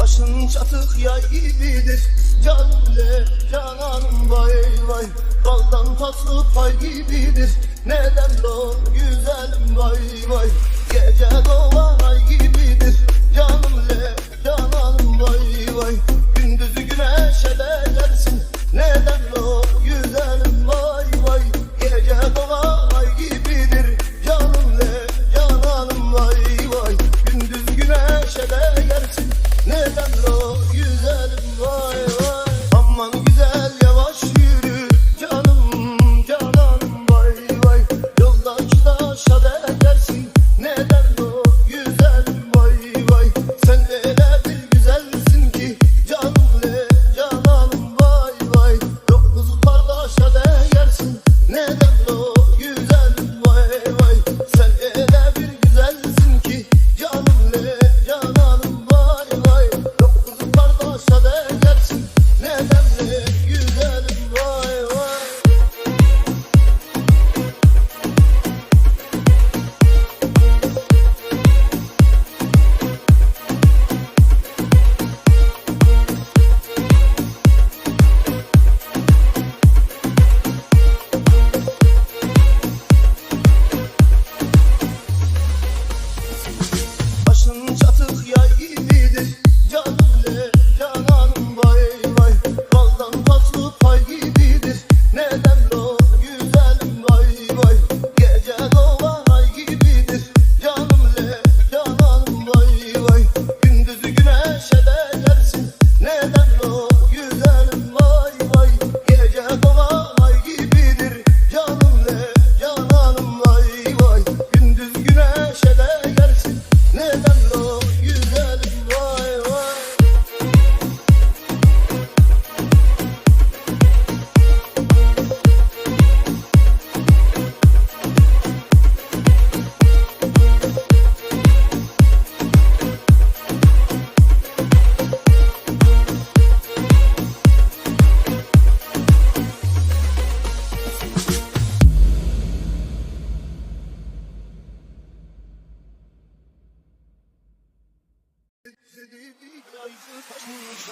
Başın çatık yay gibidir. Canle cananım vay vay. Baldan tatlı pay gibidir. Neden lo güzelim vay vay. Gece doğan ay gibi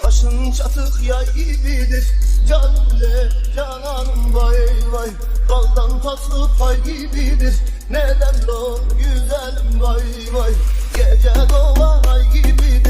Başın çatık yay gibidir. Canle cananım vay vay. Baldan tatlı pay gibidir. Neden lan güzelim vay vay. Gece dolan ay gibidir.